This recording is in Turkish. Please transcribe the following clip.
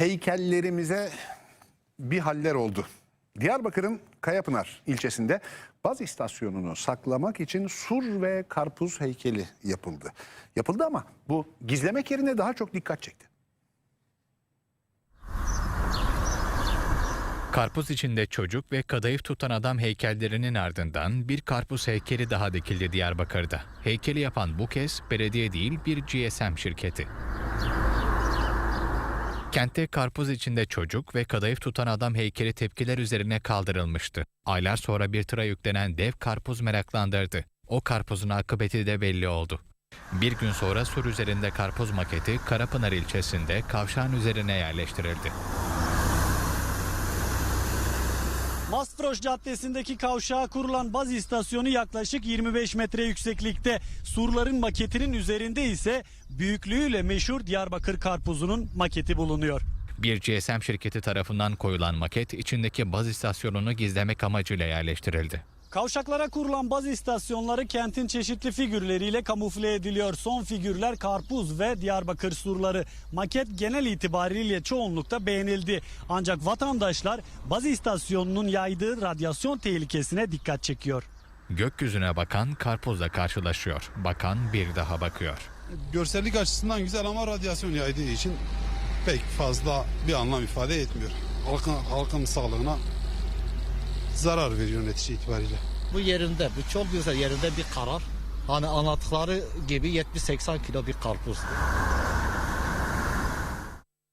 heykellerimize bir haller oldu. Diyarbakır'ın Kayapınar ilçesinde baz istasyonunu saklamak için sur ve karpuz heykeli yapıldı. Yapıldı ama bu gizlemek yerine daha çok dikkat çekti. Karpuz içinde çocuk ve kadayıf tutan adam heykellerinin ardından bir karpuz heykeli daha dikildi Diyarbakır'da. Heykeli yapan bu kez belediye değil bir GSM şirketi. Kentte karpuz içinde çocuk ve kadayıf tutan adam heykeli tepkiler üzerine kaldırılmıştı. Aylar sonra bir tıra yüklenen dev karpuz meraklandırdı. O karpuzun akıbeti de belli oldu. Bir gün sonra sur üzerinde karpuz maketi Karapınar ilçesinde kavşağın üzerine yerleştirildi. Masfroş Caddesi'ndeki kavşağa kurulan baz istasyonu yaklaşık 25 metre yükseklikte. Surların maketinin üzerinde ise büyüklüğüyle meşhur Diyarbakır karpuzunun maketi bulunuyor. Bir GSM şirketi tarafından koyulan maket içindeki baz istasyonunu gizlemek amacıyla yerleştirildi. Kavşaklara kurulan baz istasyonları kentin çeşitli figürleriyle kamufle ediliyor. Son figürler karpuz ve Diyarbakır surları. Maket genel itibariyle çoğunlukta beğenildi. Ancak vatandaşlar baz istasyonunun yaydığı radyasyon tehlikesine dikkat çekiyor. Gökyüzüne bakan karpuzla karşılaşıyor. Bakan bir daha bakıyor. görsellik açısından güzel ama radyasyon yaydığı için pek fazla bir anlam ifade etmiyor. Halkın, halkın sağlığına zarar veriyor netice itibariyle. Bu yerinde, bu çok güzel yerinde bir karar. Hani anlattıkları gibi 70-80 kilo bir karpuz.